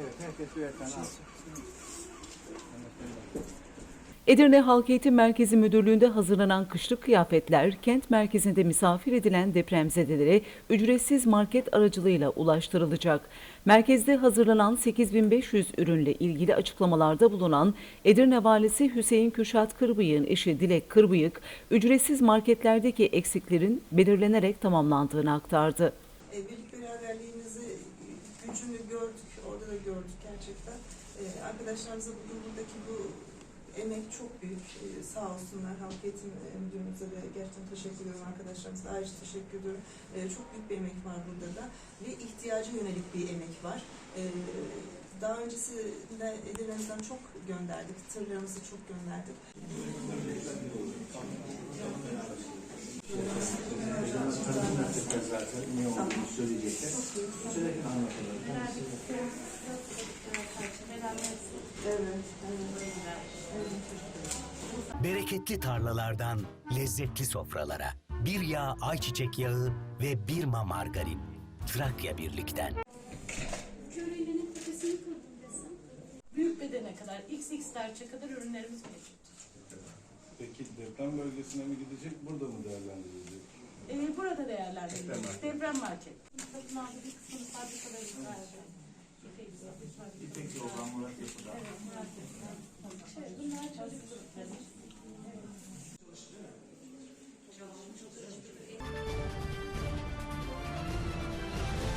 Evet, herkes birer tane alsın. Edirne Halk Eğitim Merkezi Müdürlüğü'nde hazırlanan kışlık kıyafetler kent merkezinde misafir edilen depremzedelere ücretsiz market aracılığıyla ulaştırılacak. Merkezde hazırlanan 8500 ürünle ilgili açıklamalarda bulunan Edirne Valisi Hüseyin Kürşat Kırbıyık'ın eşi Dilek Kırbıyık, ücretsiz marketlerdeki eksiklerin belirlenerek tamamlandığını aktardı. E, birlik e, gücünü gördük, orada da gördük gerçekten. E, arkadaşlarımıza bugün buradaki bu emek çok büyük. E, sağ olsunlar halk eğitim e, müdürümüze de gerçekten teşekkür ediyorum arkadaşlarımıza. da Ayrıca teşekkür ediyorum. E, çok büyük bir emek var burada da ve ihtiyaca yönelik bir emek var. E, daha öncesinde Edirne'mizden çok gönderdik, tırlarımızı çok gönderdik. zaten ne olduğunu söyleyecekler. Evet, Bereketli tarlalardan lezzetli sofralara. Bir yağ ayçiçek yağı ve bir ma margarin. Trakya Birlik'ten. Köylünün tepesini kırdım desem. Büyük bedene kadar, XX derçe kadar ürünlerimiz mevcut. Peki deprem bölgesine mi gidecek, burada mı değerlendirilecek? Ee, burada değerlendirilecek. Deprem market. Satın aldığı bir kısmını fabrikalarımıza vereceğim. İpek yolu. Evet, Murat Yapı. Şey, bunlar çocuk